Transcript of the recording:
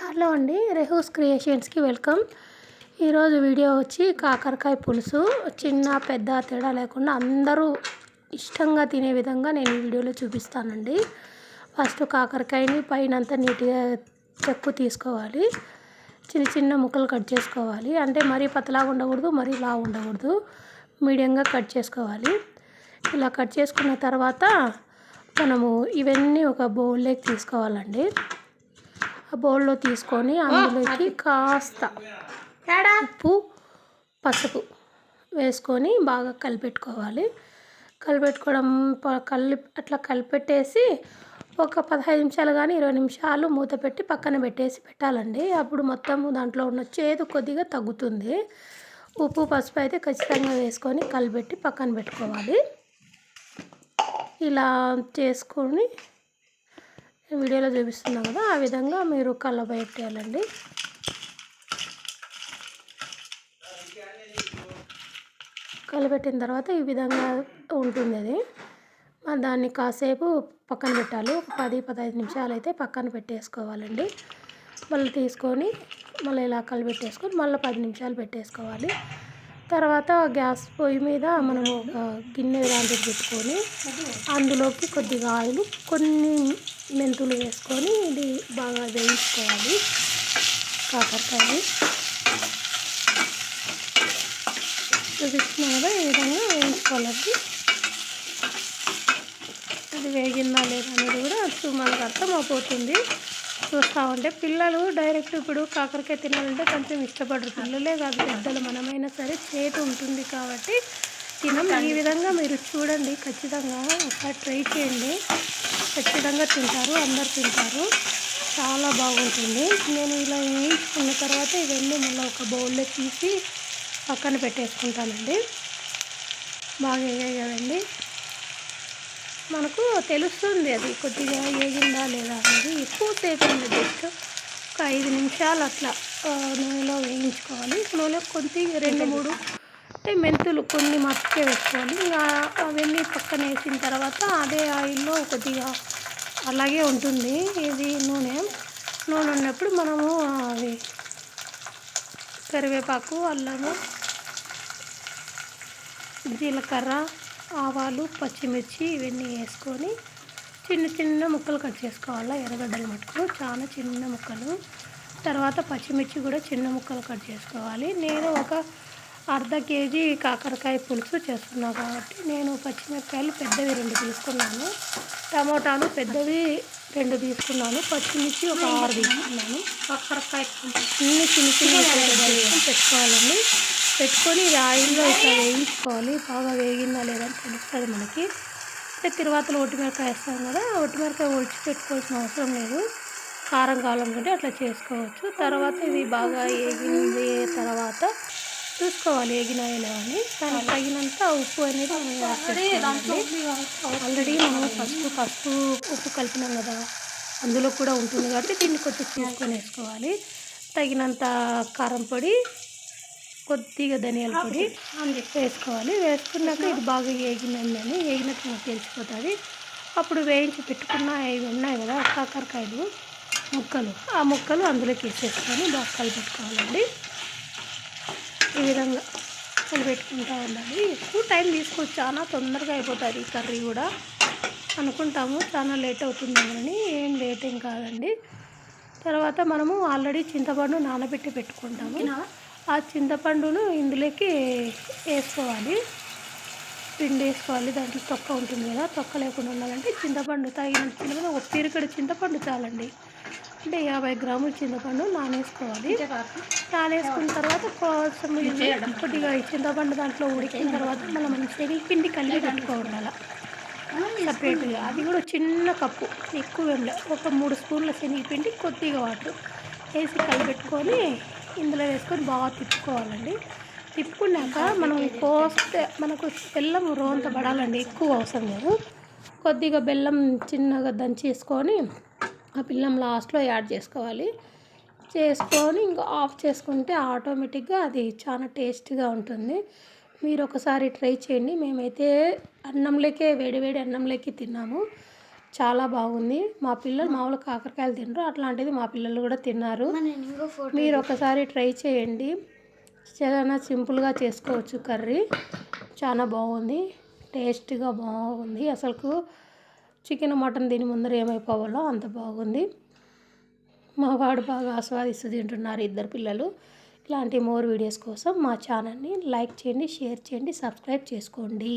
Hello అండి రెహూస్ క్రియేషన్స్కి welcome. ఈరోజు video వచ్చి కాకరకాయ పులుసు. చిన్న పెద్ద తేడా లేకుండా అందరూ ఇష్టంగా తినే విధంగా నేను ఈ వీడియోలో చూపిస్తానండి. ఫస్ట్ కాకరకాయని పైన అంతా నీట్గా చెక్కు తీసుకోవాలి. చిన్న చిన్న ముక్కలు కట్ చేసుకోవాలి. అంటే మరీ పతలాగా ఉండకూడదు మరీ లావు ఉండకూడదు. మీడియంగా కట్ చేసుకోవాలి. ఇలా కట్ చేసుకున్న తర్వాత మనము ఇవన్నీ ఒక బౌల్లోకి తీసుకోవాలండి. ఆ బౌల్లో తీసుకొని అందులోకి కాస్త ఉప్పు పసుపు వేసుకొని బాగా కలిపెట్టుకోవాలి. కలిపెట్టుకోవడం కలి అట్లా కలిపెట్టేసి ఒక పదహైదు నిమిషాలు కానీ ఇరవై నిమిషాలు మూత పెట్టి పక్కన పెట్టేసి పెట్టాలండి. అప్పుడు మొత్తం దాంట్లో ఉన్న చేదు కొద్దిగా తగ్గుతుంది. ఉప్పు పసుపు అయితే ఖచ్చితంగా వేసుకొని కలిపెట్టి పక్కన పెట్టుకోవాలి. ఇలా చేసుకొని వీడియోలో చూపిస్తున్నాం కదా ఆ విధంగా మీరు కలబెట్టేయాలండి కలబెట్టిన తర్వాత ఈ విధంగా ఉంటుంది అది. దాన్ని కాసేపు పక్కన పెట్టాలి. ఒక పది పదహైదు నిమిషాలు అయితే పక్కన పెట్టేసుకోవాలండి. మళ్ళీ తీసుకొని మళ్ళీ ఇలా కలిపెట్టేసుకొని మళ్ళీ పది నిమిషాలు పెట్టేసుకోవాలి. తర్వాత గ్యాస్ పొయ్యి మీద మనము ఒక గిన్నె లాంటిది పెట్టుకొని అందులోకి కొద్దిగా ఆయిల్ కొన్ని మెంతులు వేసుకొని ఇది బాగా వేయించుకోవాలి. కాకరకాయ చూపిస్తున్నా కదా ఈ విధంగా వేయించుకోవాలి అది. వేగిందా లేదా అనేది కూడా మనకు అర్థం అయిపోతుంది. చూస్తూ ఉంటే పిల్లలు డైరెక్ట్ ఇప్పుడు కాకరకాయ తినాలంటే కొంచెం ఇష్టపడరు. పిల్లలే కాదు పెద్దలు మనమైనా సరే చేతి ఉంటుంది కాబట్టి తినం. ఈ విధంగా మీరు చూడండి ఖచ్చితంగా ఒకసారి ట్రై చేయండి. ఖచ్చితంగా తింటారు అందరు తింటారు. చాలా బాగుంటుంది. నేను ఇలా వేయించుకున్న తర్వాత ఇవన్నీ మళ్ళీ ఒక బౌల్లో తీసి పక్కన పెట్టేసుకుంటానండి. బాగా వేయాలి మనకు తెలుస్తుంది అది కొద్దిగా ఏగిందా లేదా అనేది. ఎక్కువ సేపు ఉంది జస్ట్ ఒక ఐదు నిమిషాలు అట్లా నూనెలో వేయించుకోవాలి. నూనె కొద్ది రెండు మూడు అంటే మెంతులు కొన్ని మట్టుకే వేసుకోవాలి. ఇంకా అవన్నీ పక్కన వేసిన తర్వాత అదే ఆయిల్లో కొద్దిగా అలాగే ఉంటుంది ఇది నూనె. నూనె ఉన్నప్పుడు మనము అవి కరివేపాకు అల్లము జీలకర్ర ఆవాలు పచ్చిమిర్చి ఇవన్నీ వేసుకొని చిన్న చిన్న ముక్కలు కట్ చేసుకోవాలి ఎర్రగడ్డలు మటుకు చాలా చిన్న ముక్కలు. తర్వాత పచ్చిమిర్చి కూడా చిన్న ముక్కలు కట్ చేసుకోవాలి. నేను ఒక అర్ధ కేజీ కాకరకాయ పులుసు చేస్తున్నాను కాబట్టి నేను పచ్చిమిరపకాయలు పెద్దవి రెండు తీసుకున్నాను. టమోటాలు పెద్దవి రెండు తీసుకున్నాను. పచ్చిమిర్చి ఒక ఆరు తీసుకున్నాను. కాకరకాయ చిన్న చిన్న చిన్న పెట్టుకోవాలండి. పెట్టుకొని ఇది ఆయిల్లో ఇట్లా వేయించుకోవాలి బాగా వేగిందా లేదా అని తెలుస్తుంది మనకి. అంటే ఒట్టిమిరకాయ వేస్తాం కదా ఒట్టిమిరకాయ ఒడిచి పెట్టుకోవాల్సిన అవసరం లేదు. కారం కావాలనుకుంటే అట్లా చేసుకోవచ్చు. తర్వాత ఇవి బాగా వేగింది తర్వాత చూసుకోవాలి వేగినాయి అని. దానికి తగినంత ఉప్పు అనేది ఆల్రెడీ మనం పసుపు పసుపు ఉప్పు కలిపినాం కదా అందులో కూడా ఉంటుంది కాబట్టి దీన్ని కొంచెం తీసుకొని వేసుకోవాలి. తగినంత కారం పొడి కొద్దిగా ధనియాల పొడి వేసుకోవాలి. వేసుకున్నాక ఇది బాగా వేగినందని వేగినట్టు మనకు తెలిసిపోతుంది. అప్పుడు వేయించి పెట్టుకున్న ఇవి ఉన్నాయి కదా కాకరకాయలు ముక్కలు. ఆ ముక్కలు అందులోకి వేసేసుకొని బాగా కలిపెట్టుకోవాలండి. ఈ విధంగా కలిపెట్టుకుంటూ ఉండాలి. ఎక్కువ టైం తీసుకోవచ్చు. చాలా తొందరగా అయిపోతుంది ఈ కర్రీ కూడా. అనుకుంటాము. చాలా లేట్ అవుతుంది కానీ ఏం లేట్ ఏం కాదండి. తర్వాత మనము ఆల్రెడీ చింతపండు నానబెట్టి పెట్టుకుంటాము. ఆ చింతపండును ఇందులోకి వేసుకోవాలి. పిండి వేసుకోవాలి. దాంట్లో తొక్క ఉంటుంది కదా తొక్క లేకుండా ఉండాలంటే చింతపండు తగిన చింతపండు ఒక పీరికడ చింతపండు చాలండి. అంటే యాభై గ్రాముల చింతపండు నానేసుకోవాలి. నానేసుకున్న తర్వాత కోసం కొద్దిగా చింతపండు దాంట్లో ఉడికిన తర్వాత మనం మనం శనగపిండి కలిపి పెట్టుకోవాలి సపరేట్గా. అది కూడా చిన్న కప్పు. ఎక్కువ ఒక మూడు స్పూన్ల శనగపిండి కొద్దిగా వాటర్ వేసి కలిపెట్టుకొని ఇందులో వేసుకొని బాగా తిప్పుకోవాలండి. తిప్పుకున్నాక మనం కోస్తే మనకు బెల్లం రోంత పడాలండి ఎక్కువ అవసరం లేదు. కొద్దిగా బెల్లం చిన్నగా దంచేసుకొని ఆ బెల్లం లాస్ట్లో యాడ్ చేసుకోవాలి. చేసుకొని ఇంకా ఆఫ్ చేసుకుంటే ఆటోమేటిక్గా అది చాలా టేస్ట్గా ఉంటుంది. మీరు ఒకసారి ట్రై చేయండి. మేమైతే అన్నంలోకే వేడి వేడి అన్నంలోకి తిన్నాము. చాలా బాగుంది. మా పిల్లలు మామూలు కాకరకాయలు తినరు. అట్లాంటిది మా పిల్లలు కూడా తిన్నారు. మీరు ఒకసారి ట్రై చేయండి. చాలా సింపుల్గా చేసుకోవచ్చు కర్రీ. చాలా బాగుంది. టేస్ట్గా బాగుంది. అసలుకు చికెన్ మటన్ దీని ముందర ఏమైపోవాలో అంత బాగుంది. మా వాడు బాగా ఆస్వాదిస్తూ తింటున్నారు ఇద్దరు పిల్లలు. ఇలాంటి మోర్ వీడియోస్ కోసం మా ఛానల్ని లైక్ చేయండి షేర్ చేయండి సబ్స్క్రైబ్ చేసుకోండి.